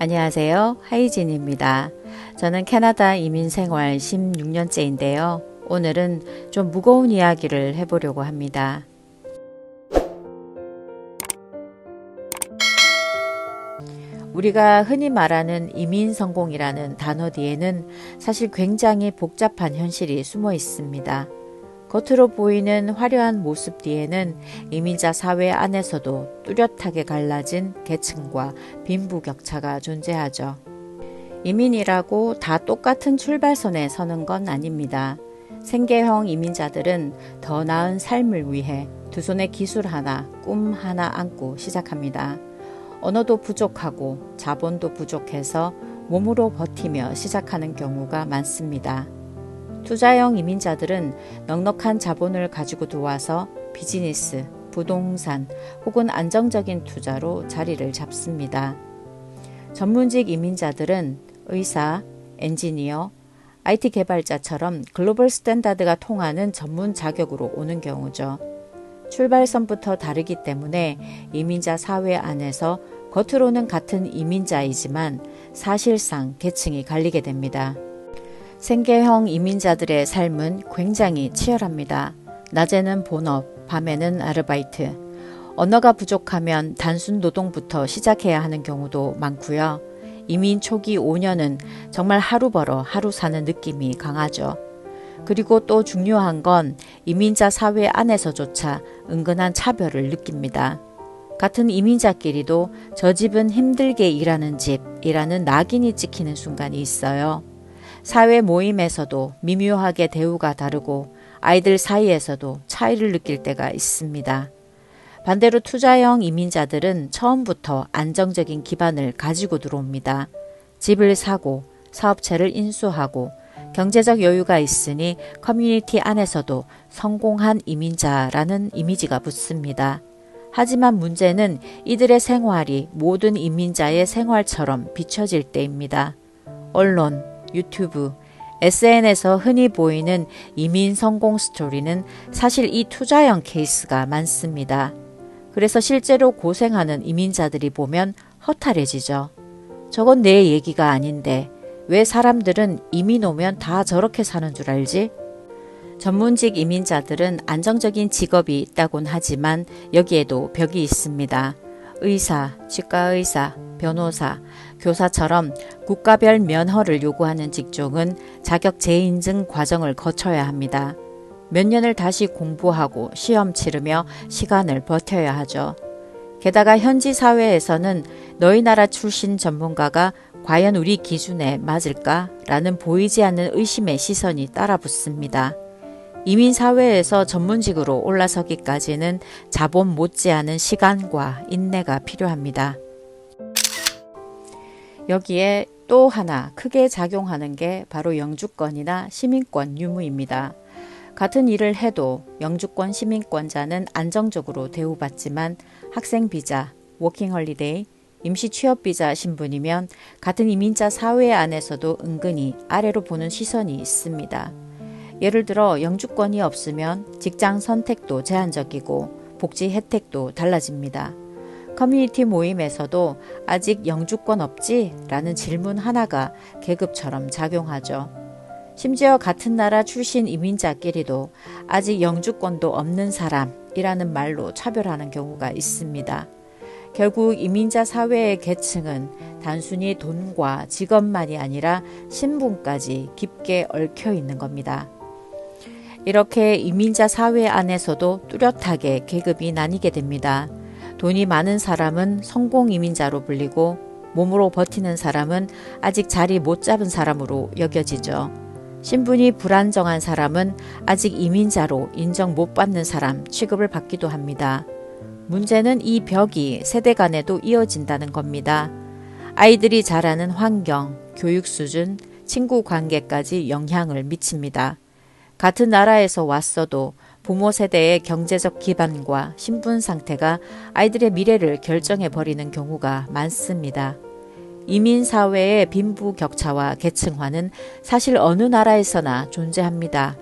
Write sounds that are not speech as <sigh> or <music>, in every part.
안녕하세요. 하이진입니다. 저는 캐나다 이민 생활 16년째인데요. 오늘은 좀 무거운 이야기를 해보려고 합니다. 우리가 흔히 말하는 이민 성공이라는 단어 뒤에는 사실 굉장히 복잡한 현실이 숨어 있습니다. 겉으로 보이는 화려한 모습 뒤에는 이민자 사회 안에서도 뚜렷하게 갈라진 계층과 빈부격차가 존재하죠. 이민이라고 다 똑같은 출발선에 서는 건 아닙니다. 생계형 이민자들은 더 나은 삶을 위해 두 손에 기술 하나, 꿈 하나 안고 시작합니다. 언어도 부족하고 자본도 부족해서 몸으로 버티며 시작하는 경우가 많습니다. 투자형 이민자들은 넉넉한 자본을 가지고 들어와서 비즈니스, 부동산 혹은 안정적인 투자로 자리를 잡습니다. 전문직 이민자들은 의사, 엔지니어, IT 개발자처럼 글로벌 스탠다드가 통하는 전문 자격으로 오는 경우죠. 출발선부터 다르기 때문에 이민자 사회 안에서 겉으로는 같은 이민자이지만 사실상 계층이 갈리게 됩니다. 생계형 이민자들의 삶은 굉장히 치열합니다. 낮에는 본업, 밤에는 아르바이트. 언어가 부족하면 단순 노동부터 시작해야 하는 경우도 많고요. 이민 초기 5년은 정말 하루 벌어 하루 사는 느낌이 강하죠. 그리고 또 중요한 건 이민자 사회 안에서조차 은근한 차별을 느낍니다. 같은 이민자끼리도 저 집은 힘들게 일하는 집이라는 낙인이 찍히는 순간이 있어요. 사회 모임에서도 미묘하게 대우가 다르고 아이들 사이에서도 차이를 느낄 때가 있습니다. 반대로 투자형 이민자들은 처음부터 안정적인 기반을 가지고 들어옵니다. 집을 사고 사업체를 인수하고 경제적 여유가 있으니 커뮤니티 안에서도 성공한 이민자라는 이미지가 붙습니다. 하지만 문제는 이들의 생활이 모든 이민자의 생활처럼 비춰질 때입니다. 언론, 유튜브, SNS에서 흔히 보이는 이민 성공 스토리는 사실 이 투자형 케이스가 많습니다. 그래서 실제로 고생하는 이민자들이 보면 허탈해지죠. 저건 내 얘기가 아닌데 왜 사람들은 이민 오면 다 저렇게 사는 줄 알지? 전문직 이민자들은 안정적인 직업이 있다곤 하지만 여기에도 벽이 있습니다. 의사, 치과의사, 변호사, 교사처럼 국가별 면허를 요구하는 직종은 자격 재인증 과정을 거쳐야 합니다. 몇 년을 다시 공부하고 시험 치르며 시간을 버텨야 하죠. 게다가 현지 사회에서는 너희 나라 출신 전문가가 과연 우리 기준에 맞을까? 라는 보이지 않는 의심의 시선이 따라붙습니다. 이민 사회에서 전문직으로 올라서기까지는 자본 못지않은 시간과 인내가 필요합니다. 여기에 또 하나 크게 작용하는 게 바로 영주권이나 시민권 유무입니다. 같은 일을 해도 영주권 시민권자는 안정적으로 대우받지만 학생 비자, 워킹 헐리데이, 임시 취업 비자 신분이면 같은 이민자 사회 안에서도 은근히 아래로 보는 시선이 있습니다. 예를 들어 영주권이 없으면 직장 선택도 제한적이고 복지 혜택도 달라집니다. 커뮤니티 모임에서도 아직 영주권 없지? 라는 질문 하나가 계급처럼 작용하죠. 심지어 같은 나라 출신 이민자끼리도 아직 영주권도 없는 사람이라는 말로 차별하는 경우가 있습니다. 결국 이민자 사회의 계층은 단순히 돈과 직업만이 아니라 신분까지 깊게 얽혀 있는 겁니다. 이렇게 이민자 사회 안에서도 뚜렷하게 계급이 나뉘게 됩니다. 돈이 많은 사람은 성공 이민자로 불리고 몸으로 버티는 사람은 아직 자리 못 잡은 사람으로 여겨지죠. 신분이 불안정한 사람은 아직 이민자로 인정 못 받는 사람 취급을 받기도 합니다. 문제는 이 벽이 세대 간에도 이어진다는 겁니다. 아이들이 자라는 환경, 교육 수준, 친구 관계까지 영향을 미칩니다. 같은 나라에서 왔어도 부모 세대의 경제적 기반과 신분 상태가 아이들의 미래를 결정해 버리는 경우가 많습니다. 이민 사회의 빈부 격차와 계층화는 사실 어느 나라에서나 존재합니다.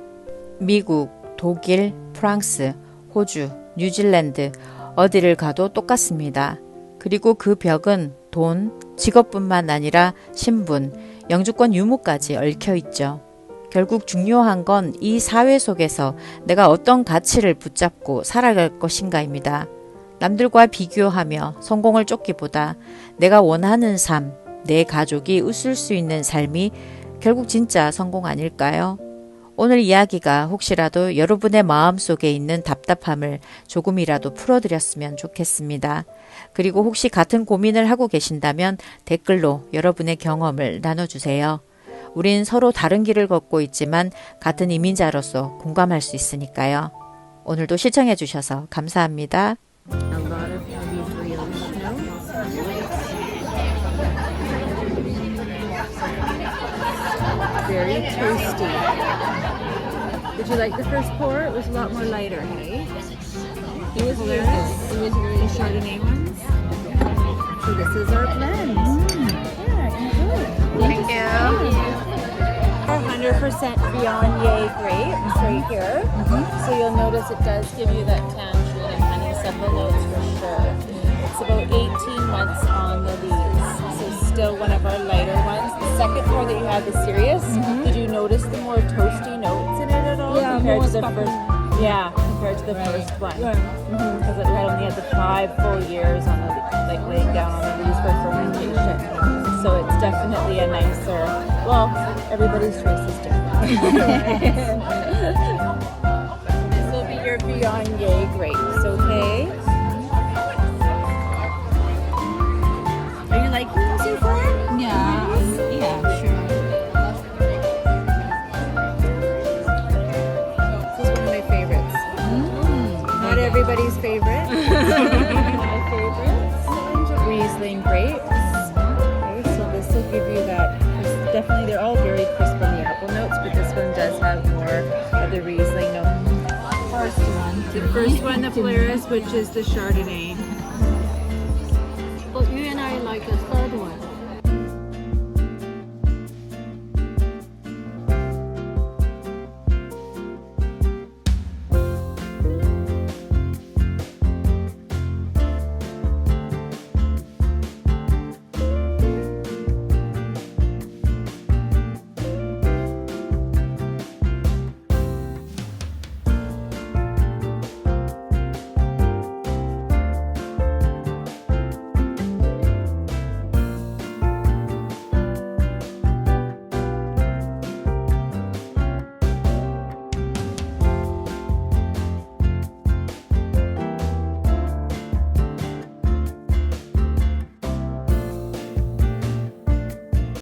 미국, 독일, 프랑스, 호주, 뉴질랜드 어디를 가도 똑같습니다. 그리고 그 벽은 돈, 직업뿐만 아니라 신분, 영주권 유무까지 얽혀 있죠. 결국 중요한 건 이 사회 속에서 내가 어떤 가치를 붙잡고 살아갈 것인가입니다. 남들과 비교하며 성공을 쫓기보다 내가 원하는 삶, 내 가족이 웃을 수 있는 삶이 결국 진짜 성공 아닐까요? 오늘 이야기가 혹시라도 여러분의 마음 속에 있는 답답함을 조금이라도 풀어드렸으면 좋겠습니다. 그리고 혹시 같은 고민을 하고 계신다면 댓글로 여러분의 경험을 나눠주세요. 우린 서로 다른 길을 걷고 있지만 같은 이민자로서 공감할 수 있으니까요. 오늘도 감사합니다. Our blend. Yeah, Viognier grapes right here. Mm-hmm. So you'll notice it does give you that tangerine and honeysuckle notes for sure. It's about 18 months on the leaves. So still one of our lighter ones. The second pour that you had, the serious, mm-hmm. did you notice the more toasty notes in it at all? Yeah, compared to the pepper. first. Yeah, compared to the first one. Mm-hmm. Because it only had the five full years on the like laying down on the leaves for fermentation. So it's definitely a nicer. Well, everybody's choice is different. <laughs> this will be your Viognier grapes, okay? Polaris, which is the Chardonnay. But you and I like a